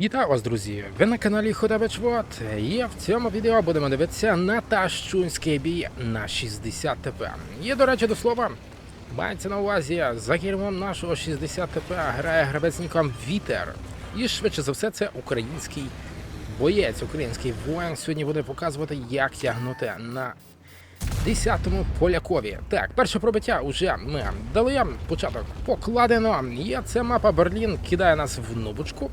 Вітаю вас, друзі! Ви на каналі Ходабич Вот. І в цьому відео будемо дивитися на Тащунський бій на 60 ТП. І, до речі, до слова, мається на увазі, за кермом нашого 60 ТП грає гравець ніком Вітер. І швидше за все, це український боєць, український воїн. Сьогодні буде показувати, як тягнути на 10-му полякові. Так, перше пробиття вже ми дали. Початок покладено. І це мапа Берлін кидає нас в нубочку.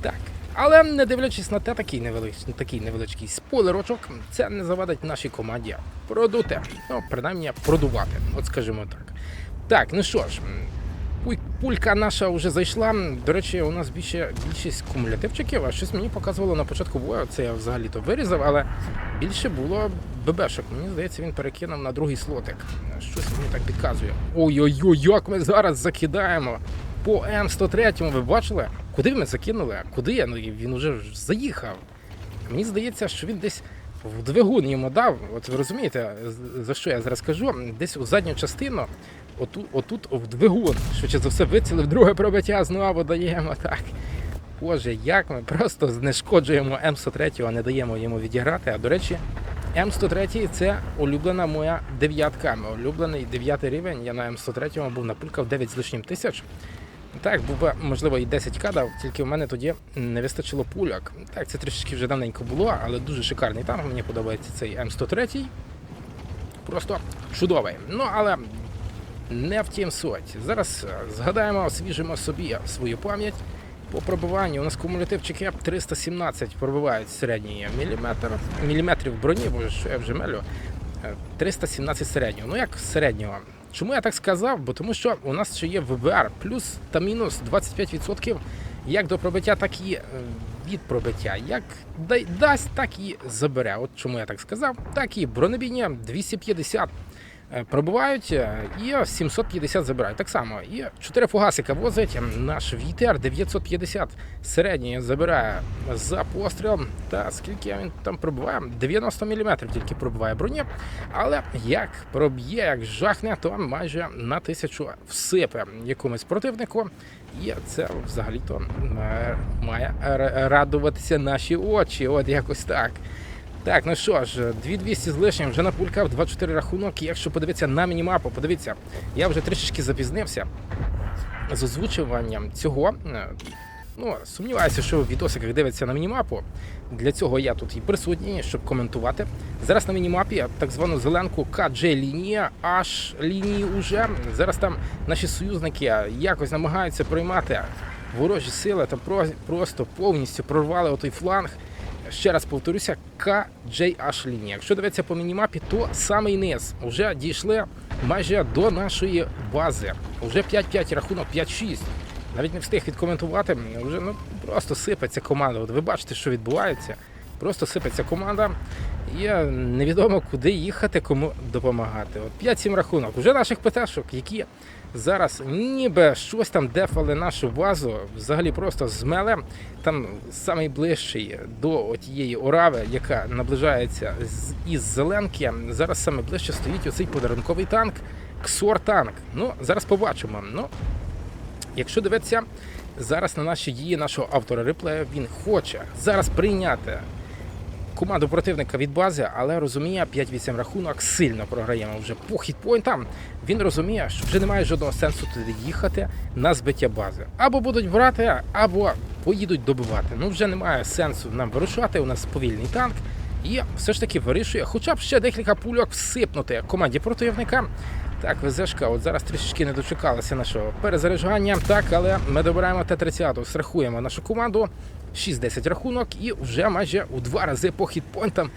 Так. Але не дивлячись на те, такий невеличкий, такий невеличкий спойлерочок, це не завадить нашій команді продути. Ну, принаймні, продувати, от скажімо так. Так, ну що ж, пулька наша вже зайшла. До речі, у нас більше більшість кумулятивчиків, а щось мені показувало на початку бою. Це я взагалі-то вирізав, але більше було ББшок. Мені здається, він перекинув на другий слотик. Щось мені так підказує. Ой-ой-ой, як ми зараз закидаємо по М103. Ви бачили? Куди ми закинули? А Куди? я? Ну він уже заїхав. Мені здається, що він десь в двигун йому дав. От ви розумієте, за що я зараз кажу? Десь у задню частину, отут, отут в двигун. Швидше за все вицілив друге пробиття, знову даємо так. Боже, як ми просто знешкоджуємо М103, а не даємо йому відіграти. А до речі, М103 це улюблена моя дев'ятка. Улюблений дев'ятий рівень. Я на М103 був напулькав 9 з лишнім тисяч. Так, був можливо, і 10 кадав, тільки в мене тоді не вистачило пуляк. Так, це трішечки вже давненько було, але дуже шикарний танк. Мені подобається цей М103. Просто чудовий. Ну, але не втім суть. Зараз е, згадаємо, освіжимо собі свою пам'ять. По пробиванню у нас кумулятивчики 317 пробивають середній міліметр, міліметрів броні, бо що я вже мелю. Е, 317 середнього. Ну як середнього? Чому я так сказав? Бо тому що у нас ще є ВБР плюс та мінус 25% як до пробиття, так і е, від пробиття. Як дасть, так і забере. От чому я так сказав. Так і бронебійня 250 е, пробивають е, і 750 забирають. Так само. І 4 фугасика возить. Наш вітер 950 середній забирає за постріл. Та скільки він там пробиває? 90 мм тільки пробиває броні. Але як проб'є, як жахне, то майже на тисячу всипе якомусь противнику. І це взагалі-то е, має радуватися наші очі. От якось так. Так, ну що ж, 2200 з лишнім вже напулькав 24 рахунок. І якщо подивитися на мінімапу, подивіться, я вже трішечки запізнився з озвучуванням цього. Ну, сумніваюся, що в відосиках дивиться на мінімапу. Для цього я тут і присутній, щоб коментувати. Зараз на мінімапі так звану зеленку КДЖ лінія, аж лінії уже. Зараз там наші союзники якось намагаються приймати ворожі сили та просто повністю прорвали отой фланг. Ще раз повторюся, KJH лінія. Якщо дивитися по мінімапі, то самий низ. Вже дійшли майже до нашої бази. Уже 5-5 рахунок, 5-6. Навіть не встиг відкоментувати. Вже ну просто сипеться команда. От ви бачите, що відбувається. Просто сипеться команда. Е, невідомо куди їхати, кому допомагати. От 5-7 рахунок. Уже наших ПТшок, які зараз ніби щось там дефали нашу базу, взагалі просто змеле. Там самий ближчий до тієї орави, яка наближається із зеленки. Зараз саме ближче стоїть оцей подарунковий танк. Ксор танк. Ну, зараз побачимо. Ну, Якщо дивитися зараз на наші дії нашого автора реплею, він хоче зараз прийняти команду противника від бази, але розуміє 5-8 рахунок, сильно програємо вже по хітпойнтам. Він розуміє, що вже немає жодного сенсу туди їхати на збиття бази. Або будуть брати, або поїдуть добивати. Ну вже немає сенсу нам вирушати. У нас повільний танк. І все ж таки вирішує, хоча б ще декілька пульок всипнути команді противника. Так, ВЗшка, от зараз трішечки не дочекалася нашого перезаряджання. Так, але ми добираємо Т-30, страхуємо нашу команду. 6-10 рахунок і вже майже у два рази по хітпойнтам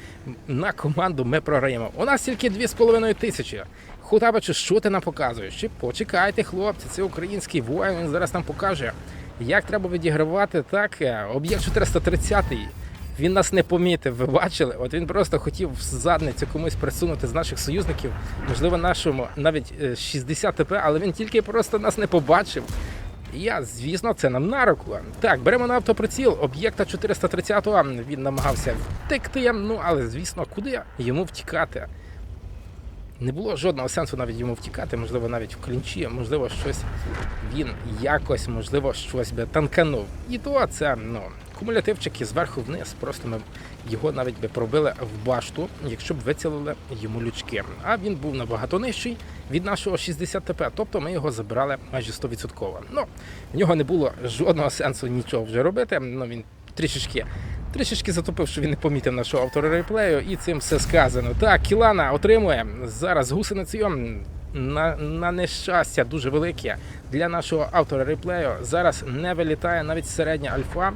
на команду ми програємо. У нас тільки 2,5 тисячі. Хутабачу, що ти нам показуєш? Чи почекайте, хлопці, це український воїн. Він зараз нам покаже, як треба відігравати так. е, Об'єкт 430 він нас не помітив, ви бачили? От він просто хотів в задницю комусь присунути з наших союзників, можливо, нашому навіть е, 60 ТП, але він тільки просто нас не побачив. Я, звісно, це нам на руку. Так, беремо на автоприціл об'єкта 430-го. Він намагався втекти, ну але звісно, куди йому втікати? Не було жодного сенсу навіть йому втікати, можливо, навіть в клінчі, можливо, щось він якось, можливо, щось би танканув. І то це ну, кумулятивчик і зверху вниз. Просто ми його навіть би пробили в башту, якщо б вицілили йому лючки. А він був набагато нижчий від нашого 60 ТП, тобто ми його забирали майже 100%. Ну, в нього не було жодного сенсу нічого вже робити. Ну він трішечки. Трішечки затопив, що він не помітив нашого автора реплею, і цим все сказано. Так, Кілана отримує зараз гусеницею на, на нещастя дуже велике для нашого автора реплею. Зараз не вилітає навіть середня альфа.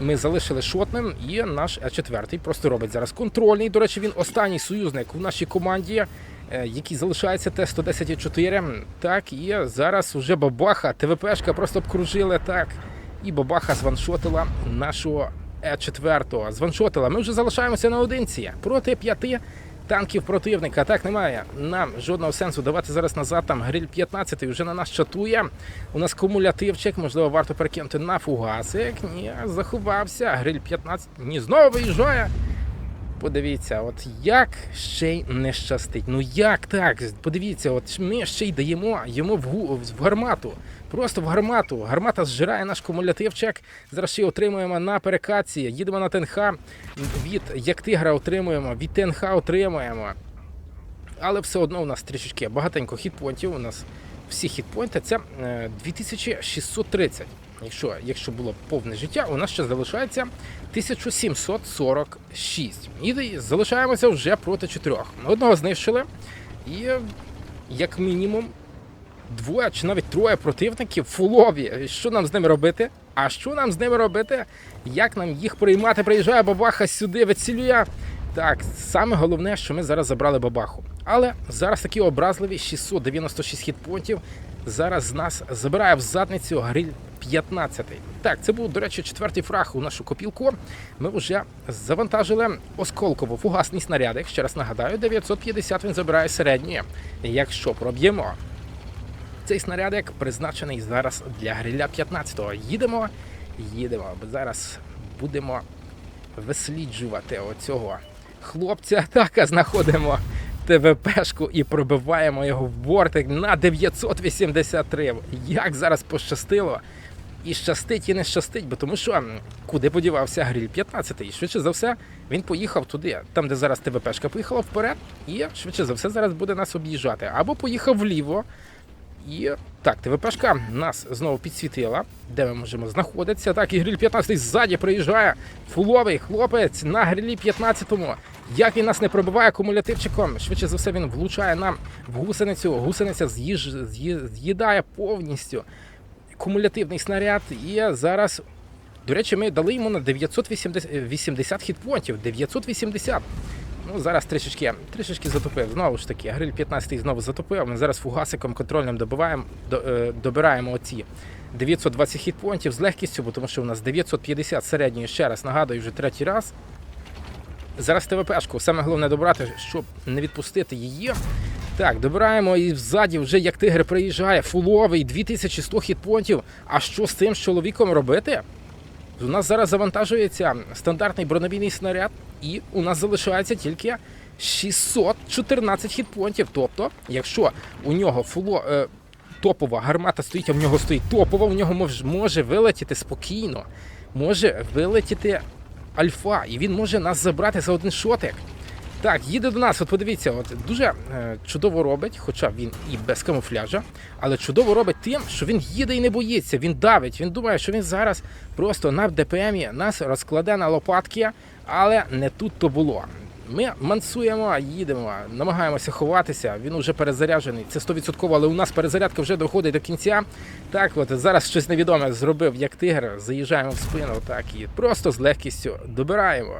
Ми залишили шотним, і наш Е4 просто робить зараз контрольний. До речі, він останній союзник у нашій команді, е, який залишається Т-110-4. Так, і зараз уже бабаха, ТВПшка просто обкружили так. І бабаха званшотила нашого Е4. Званшотила. Ми вже залишаємося наодинці проти п'яти танків противника. Так немає нам жодного сенсу давати зараз назад. Там гриль 15 вже на нас чатує. У нас кумулятивчик, можливо, варто перекинути на фугасик. Ні, заховався. Гриль 15. Ні, знову виїжджає. Подивіться, от як ще й не щастить. Ну як так? Подивіться, от ми ще й даємо йому в, гу- в гармату. Просто в гармату. Гармата зжирає наш кумулятивчик. Зараз ще отримуємо на перекаці. Їдемо на ТНХ. Від як тигра отримуємо, від ТНХ отримуємо. Але все одно у нас трішечки багатенько хітпонтів. У нас всі хітпойнти це е, 2630. Якщо, якщо було повне життя, у нас ще залишається 1746. І залишаємося вже проти чотирьох. Одного знищили. І як мінімум двоє чи навіть троє противників фулові. Що нам з ними робити? А що нам з ними робити? Як нам їх приймати? Приїжджає бабаха сюди, вицілює. Так, саме головне, що ми зараз забрали бабаху. Але зараз такі образливі 696 хітпонтів. Зараз з нас забирає в задницю гриль 15. Так, це був, до речі, четвертий фраг у нашу копілку. Ми вже завантажили осколково фугасний снаряд. Ще раз нагадаю, 950 він забирає середньої. Якщо проб'ємо, цей снарядик призначений зараз для гриля 15-го. Їдемо, їдемо. Зараз будемо висліджувати оцього хлопця. Так, а знаходимо ТВПшку і пробиваємо його в бортик на 983. Як зараз пощастило. І щастить, і не щастить, бо тому що куди подівався гриль 15 І швидше за все він поїхав туди, там, де зараз ТВПшка поїхала вперед, і швидше за все зараз буде нас об'їжджати. Або поїхав вліво, і так, ТВПшка нас знову підсвітила, де ми можемо знаходитися. Так, і гриль 15 ззаді приїжджає фуловий хлопець на грилі 15-му. Як він нас не пробиває кумулятивчиком, швидше за все він влучає нам в гусеницю. Гусениця з'їж... з'ї- з'їдає повністю кумулятивний снаряд. І зараз, до речі, ми дали йому на 980 хітпонтів. 980. Ну, зараз трішечки, трішечки затопив. Знову ж таки, гриль 15 знову затопив. Ми зараз фугасиком контрольним добиваємо, до, е, добираємо оці 920 хітпонтів з легкістю, бо тому що у нас 950 середньої, ще раз нагадую, вже третій раз. Зараз ТВПшку. Саме головне добрати, щоб не відпустити її. Так, добираємо і ззаді вже як тигр приїжджає, фуловий, 2100 хітпонтів. А що з цим чоловіком робити? У нас зараз завантажується стандартний бронебійний снаряд, і у нас залишається тільки 614 хітпонтів. Тобто, якщо у нього фуло, е, топова гармата стоїть, а в нього стоїть топова, у нього мож, може вилетіти спокійно, може вилетіти альфа, і він може нас забрати за один шотик. Так, їде до нас, от подивіться, от дуже е, чудово робить, хоча він і без камуфляжа, але чудово робить тим, що він їде і не боїться, він давить, він думає, що він зараз просто на ДПМі нас розкладе на лопатки, але не тут то було. Ми мансуємо, їдемо, намагаємося ховатися. Він уже перезаряджений. Це 100%, але у нас перезарядка вже доходить до кінця. Так, от зараз щось невідоме зробив, як тигр. Заїжджаємо в спину, так і просто з легкістю добираємо.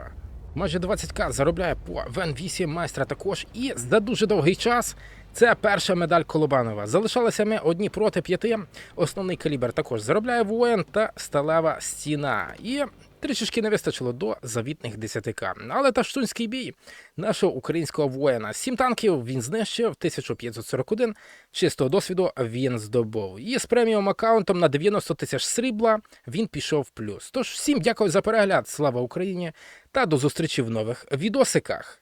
Майже 20к заробляє по Вен 8 майстра також. І за дуже довгий час це перша медаль Колобанова. Залишалися ми одні проти п'яти. Основний калібр також заробляє воїн та сталева стіна. І трішечки не вистачило до завітних 10к. Але таштунський бій нашого українського воїна. Сім танків він знищив, 1541 чистого досвіду він здобув. І з преміум аккаунтом на 90 тисяч срібла він пішов в плюс. Тож всім дякую за перегляд. Слава Україні! Та до зустрічі в нових відосиках.